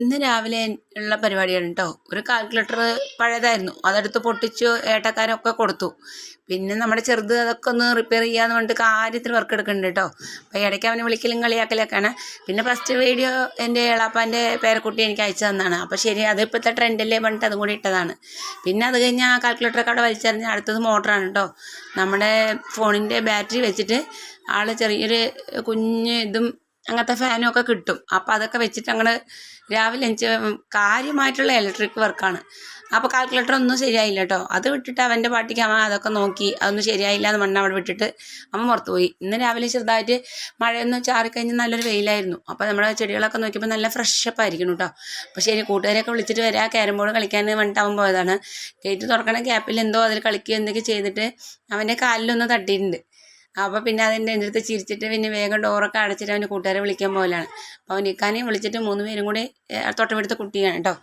ഇന്ന് രാവിലെ ഉള്ള പരിപാടിയാണ് കേട്ടോ ഒരു കാൽക്കുലേറ്റർ പഴയതായിരുന്നു. അതെടുത്ത് പൊട്ടിച്ചു ഏട്ടക്കാരൊക്കെ കൊടുത്തു. പിന്നെ നമ്മുടെ ചെറുത് അതൊക്കെ ഒന്ന് റിപ്പയർ ചെയ്യാന്ന് പറഞ്ഞിട്ട് കാര്യത്തിൽ വർക്ക് എടുക്കുന്നുണ്ട് കേട്ടോ അപ്പോൾ ഇടയ്ക്ക് അവനെ വിളിക്കലും കളിയാക്കലൊക്കെയാണ്. പിന്നെ ഫസ്റ്റ് വീഡിയോ എന്റെ എളാപ്പാന്റെ പേരക്കുട്ടി എനിക്ക് അയച്ചു തന്നതാണ് അപ്പോൾ ശരി അത് ഇപ്പോഴത്തെ ട്രെൻഡല്ലേ പറഞ്ഞിട്ട് അതും കൂടി ഇട്ടതാണ്. പിന്നെ അത് കഴിഞ്ഞ് ആ കാൽക്കുലേറ്ററൊക്കെ അവിടെ വലിച്ചെറിഞ്ഞ് അടുത്തത് മോട്ടറാണ് കേട്ടോ നമ്മുടെ ഫോണിന്റെ ബാറ്ററി വെച്ചിട്ട് ആൾ ചെറിയൊരു കുഞ്ഞ് ഇതും അങ്ങനത്തെ ഫാനും ഒക്കെ കിട്ടും. അപ്പം അതൊക്കെ വെച്ചിട്ട് അങ്ങനെ രാവിലെ എനിക്ക് കാര്യമായിട്ടുള്ള ഇലക്ട്രിക് വർക്കാണ് അപ്പോൾ കാൽക്കുലേറ്റർ ഒന്നും ശരിയായില്ല കേട്ടോ അത് വിട്ടിട്ട് അവന്റെ പാട്ടിക്ക് അവൻ അതൊക്കെ നോക്കി അതൊന്നും ശരിയായില്ല എന്ന് മണ്ണ് അവിടെ വിട്ടിട്ട് അമ്മ പുറത്ത് പോയി. ഇന്ന് രാവിലെ ചെറുതായിട്ട് മഴയൊന്നും ചാറിക്കഴിഞ്ഞ് നല്ലൊരു വെയിലായിരുന്നു. അപ്പോൾ നമ്മുടെ ചെടികളൊക്കെ നോക്കിയപ്പോൾ നല്ല ഫ്രഷപ്പ് ആയിരിക്കുന്നു കേട്ടോ അപ്പോൾ ശരി കൂട്ടുകാരെയൊക്കെ വിളിച്ചിട്ട് വരാം. ക്യാരം ബോർഡ് കളിക്കാൻ അവൻ പോയതാണ്. ഗേറ്റ് തുറക്കണ ഗ്യാപ്പിൽ എന്തോ അതിൽ കളിക്കുക എന്തൊക്കെ ചെയ്തിട്ട് അവന്റെ കാലിലൊന്ന് തട്ടിയിട്ടുണ്ട്. അപ്പോൾ പിന്നെ അതിന്റെ എന്റെ അടുത്ത് ചിരിച്ചിട്ട് പിന്നെ വേഗം ഡോറൊക്കെ അടച്ചിട്ട് അവന്റെ കൂട്ടുകാരെ വിളിക്കാൻ പോലെയാണ് അപ്പോൾ അവൻ ഇക്കാനെയും വിളിച്ചിട്ട് മൂന്ന് പേരും കൂടി തൊട്ടമെടുത്ത തൊട്ടടുത്ത കുട്ടിയാണ് കേട്ടോ